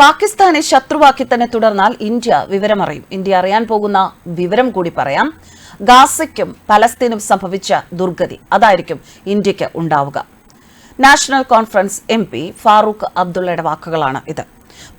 പാകിസ്ഥാനെ ശത്രുവാക്കി തന്നെ തുടർന്നാൽ ഇന്ത്യ വിവരമറിയും. ഇന്ത്യ അറിയാൻ പോകുന്ന വിവരം കൂടി പറയാം. ഗാസയ്ക്കും പലസ്തീനും സംഭവിച്ച ദുർഗതി അതായിരിക്കും ഇന്ത്യയ്ക്ക് ഉണ്ടാവുക. നാഷണൽ കോൺഫറൻസ് എം ഫാറൂഖ് അബ്ദുള്ളയുടെ വാക്കുകളാണ് ഇത്.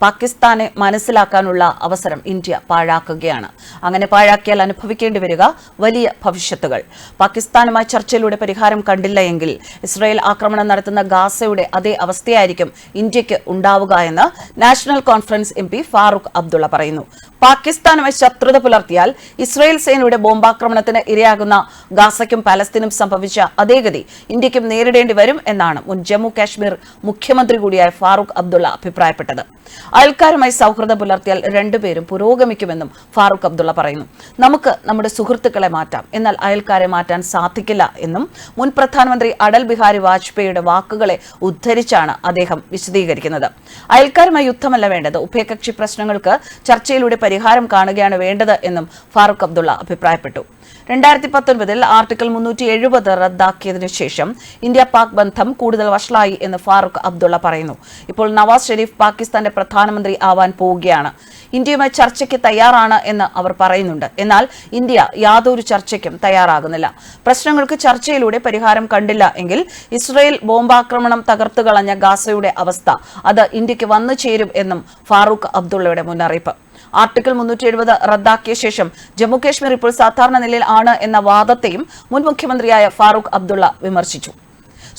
പാകിസ്ഥാനെ മനസ്സിലാക്കാനുള്ള അവസരം ഇന്ത്യ പാഴാക്കുകയാണ്. അങ്ങനെ പാഴാക്കിയാൽ അനുഭവിക്കേണ്ടി വരിക വലിയ ഭവിഷ്യത്തുകൾ. പാകിസ്ഥാനുമായി ചർച്ചയിലൂടെ പരിഹാരം കണ്ടില്ല എങ്കിൽ ഇസ്രായേൽ ആക്രമണം നടത്തുന്ന ഗാസയുടെ അതേ അവസ്ഥയായിരിക്കും ഇന്ത്യയ്ക്ക് ഉണ്ടാവുക എന്ന് national conference M Farooq Abdullah പറയുന്നു. പാകിസ്ഥാനുമായി ശത്രുത പുലർത്തിയാൽ ഇസ്രായേൽ സേനയുടെ ബോംബാക്രമണത്തിന് ഇരയാകുന്ന ഗാസയ്ക്കും പലസ്തീനും സംഭവിച്ച അതേഗതി ഇന്ത്യക്കും നേരിടേണ്ടി വരും എന്നാണ് മുൻ ജമ്മു കാശ്മീർ മുഖ്യമന്ത്രി കൂടിയായ ഫാറൂഖ് അബ്ദുള്ള അഭിപ്രായപ്പെട്ടത്. അയൽക്കാരുമായി സൗഹൃദം പുലർത്തിയാൽ രണ്ടുപേരും പുരോഗമിക്കുമെന്നും ഫാറൂഖ് അബ്ദുള്ള പറയുന്നു. നമുക്ക് നമ്മുടെ സുഹൃത്തുക്കളെ മാറ്റാം. എന്നാൽ അയൽക്കാരെ മാറ്റാൻ സാധിക്കില്ല എന്നും മുൻ പ്രധാനമന്ത്രി അടൽ ബിഹാരി വാജ്പേയിയുടെ വാക്കുകളെ ഉദ്ധരിച്ചാണ് അദ്ദേഹം വിശദീകരിക്കുന്നത്. അയൽക്കാരുമായി യുദ്ധമല്ല വേണ്ടത്. ഉഭയകക്ഷി പ്രശ്നങ്ങൾക്ക് ചർച്ചയിലൂടെ പരിഹാരം കാണുകയാണ് വേണ്ടത് എന്നും ഫാറൂഖ് അബ്ദുള്ള അഭിപ്രായപ്പെട്ടു. രണ്ടായിരത്തി പത്തൊൻപതിൽ ആർട്ടിക്കിൾ മുന്നൂറ്റി എഴുപത് റദ്ദാക്കിയതിനു ശേഷം ഇന്ത്യ പാക് ബന്ധം കൂടുതൽ വഷളായി എന്ന് ഫാറൂഖ് അബ്ദുള്ള പറയുന്നു. ഇപ്പോൾ നവാസ് ഷെരീഫ് പാകിസ്ഥാന്റെ പ്രധാനമന്ത്രി ആവാൻ പോവുകയാണ്. ഇന്ത്യയുമായി ചർച്ചയ്ക്ക് തയ്യാറാണ് എന്ന് അവർ പറയുന്നുണ്ട്. എന്നാൽ ഇന്ത്യ യാതൊരു ചർച്ചയ്ക്കും തയ്യാറാകുന്നില്ല. പ്രശ്നങ്ങൾക്ക് ചർച്ചയിലൂടെ പരിഹാരം കണ്ടില്ല എങ്കിൽ ഇസ്രയേൽ ബോംബാക്രമണം തകർത്തു കളഞ്ഞ ഗാസയുടെ അവസ്ഥ അത് ഇന്ത്യയ്ക്ക് വന്നു ചേരും എന്നും ഫാറൂഖ് അബ്ദുള്ളയുടെ മുന്നറിയിപ്പ്. ആർട്ടിക്കിൾ മുന്നൂറ്റി എഴുപത് റദ്ദാക്കിയ ശേഷം ജമ്മുകശ്മീർ ഇപ്പോൾ സാധാരണ നിലയിൽ ആണ് എന്ന വാദത്തെയും മുൻ മുഖ്യമന്ത്രിയായ ഫാറൂഖ് അബ്ദുള്ള വിമർശിച്ചു.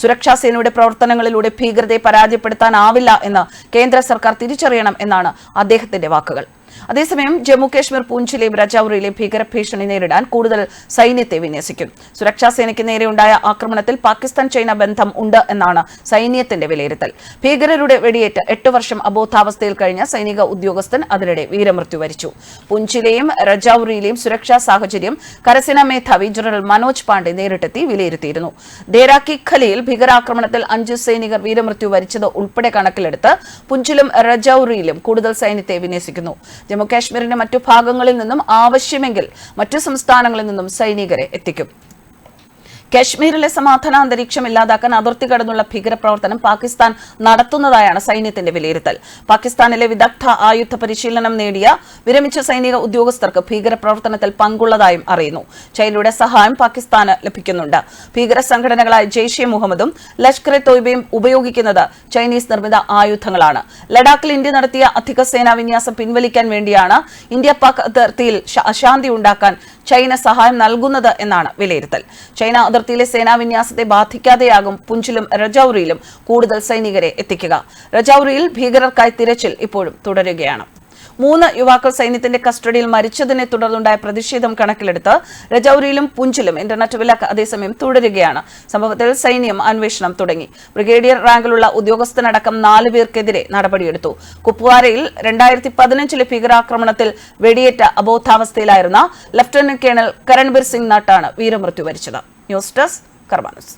സുരക്ഷാ സേനയുടെ പ്രവർത്തനങ്ങളിലൂടെ ഭീകരതയെ പരാജയപ്പെടുത്താനാവില്ല എന്ന് കേന്ദ്ര സർക്കാർ തിരിച്ചറിയണം എന്നാണ് അദ്ദേഹത്തിന്റെ വാക്കുകൾ. അതേസമയം ജമ്മു കാശ്മീർ പൂഞ്ചിലെയും രജൌറിയിലെയും ഭീകരഭീഷണി നേരിടാൻ കൂടുതൽ സൈന്യത്തെ വിന്യസിക്കും. സുരക്ഷാ സേനയ്ക്ക് നേരെയുണ്ടായ ആക്രമണത്തിൽ പാകിസ്ഥാൻ ചൈന ബന്ധം ഉണ്ട് എന്നാണ് സൈന്യത്തിന്റെ വിലയിരുത്തൽ. ഭീകരരുടെ വെടിയേറ്റ് എട്ട് വർഷം അബോധാവസ്ഥയിൽ കഴിഞ്ഞ സൈനിക ഉദ്യോഗസ്ഥൻ അതിനിടെ വീരമൃത്യു വരിച്ചു. പുഞ്ചിലെയും രജൌറിയിലെയും സുരക്ഷാ സാഹചര്യം കരസേനാ മേധാവി ജനറൽ മനോജ് പാണ്ഡെ നേരിട്ടെത്തി വിലയിരുത്തിയിരുന്നു. ദേരാക്കി ഖലിയിൽ ഭീകരാക്രമണത്തിൽ അഞ്ച് സൈനികർ വീരമൃത്യു വരിച്ചത് ഉൾപ്പെടെ കണക്കിലെടുത്ത് പുഞ്ചിലും രജൌറിയിലും കൂടുതൽ സൈന്യത്തെ വിന്യസിക്കുന്നു. ജമ്മുകാശ്മീരിന്റെ മറ്റു ഭാഗങ്ങളിൽ നിന്നും ആവശ്യമെങ്കിൽ മറ്റു സംസ്ഥാനങ്ങളിൽ നിന്നും സൈനികരെ എത്തിക്കും. കശ്മീരിലെ സമാധാന അന്തരീക്ഷം ഇല്ലാതാക്കാൻ അതിർത്തി കടന്നുള്ള ഭീകരപ്രവർത്തനം പാകിസ്ഥാൻ നടത്തുന്നതായാണ് സൈന്യത്തിന്റെ വിലയിരുത്തൽ. പാകിസ്ഥാനിലെ വിദഗ്ധ ആയുധ പരിശീലനം നേടിയ വിരമിച്ച സൈനിക ഉദ്യോഗസ്ഥർക്ക് ഭീകരപ്രവർത്തനത്തിൽ പങ്കുള്ളതായും അറിയുന്നു. ചൈനയുടെ സഹായം പാകിസ്ഥാന് ലഭിക്കുന്നുണ്ട്. ഭീകര സംഘടനകളായ ജെയ്ഷെ മുഹമ്മദും ലഷ്കർ എ തോയ്ബയും ഉപയോഗിക്കുന്നത് ചൈനീസ് നിർമ്മിത ആയുധങ്ങളാണ്. ലഡാക്കിൽ ഇന്ത്യ നടത്തിയ അധിക സേനാ വിന്യാസം പിൻവലിക്കാൻ വേണ്ടിയാണ് ഇന്ത്യ പാക് അതിർത്തിയിൽ അശാന്തി ഉണ്ടാക്കാൻ ചൈന സഹായം നൽകുന്നത് എന്നാണ് വിലയിരുത്തൽ. ചൈന അതിർത്തിയിലെ സേനാ വിന്യാസത്തെ ബാധിക്കാതെയാകും പുഞ്ചിലും രജൌറിയിലും കൂടുതൽ സൈനികരെ എത്തിക്കുക. രജൌറിയിൽ ഭീകരർക്കായി തിരച്ചിൽ ഇപ്പോഴും തുടരുകയാണ്. മൂന്ന് യുവാക്കൾ സൈന്യത്തിന്റെ കസ്റ്റഡിയിൽ മരിച്ചതിനെ തുടർന്നുണ്ടായ പ്രതിഷേധം കണക്കിലെടുത്ത് രജൌരിയിലും പുഞ്ചിലും ഇന്റർനെറ്റ് വിലക്ക് അതേസമയം തുടരുകയാണ്. സംഭവത്തിൽ സൈന്യം അന്വേഷണം തുടങ്ങി. ബ്രിഗേഡിയർ റാങ്കിലുള്ള ഉദ്യോഗസ്ഥനടക്കം നാല് പേർക്കെതിരെ നടപടിയെടുത്തു. കുപ്വാരയിൽ രണ്ടായിരത്തി പതിനഞ്ചിലെ ഭീകരാക്രമണത്തിൽ വെടിയേറ്റ അബോധാവസ്ഥയിലായിരുന്ന ലഫ്റ്റനന്റ് കേണൽ കരൺബീർ സിംഗ് നട്ടാണ് വീരമൃത്യു വരിച്ചത് ന്യൂസ് ഡെസ്ക് കർമാനസ്.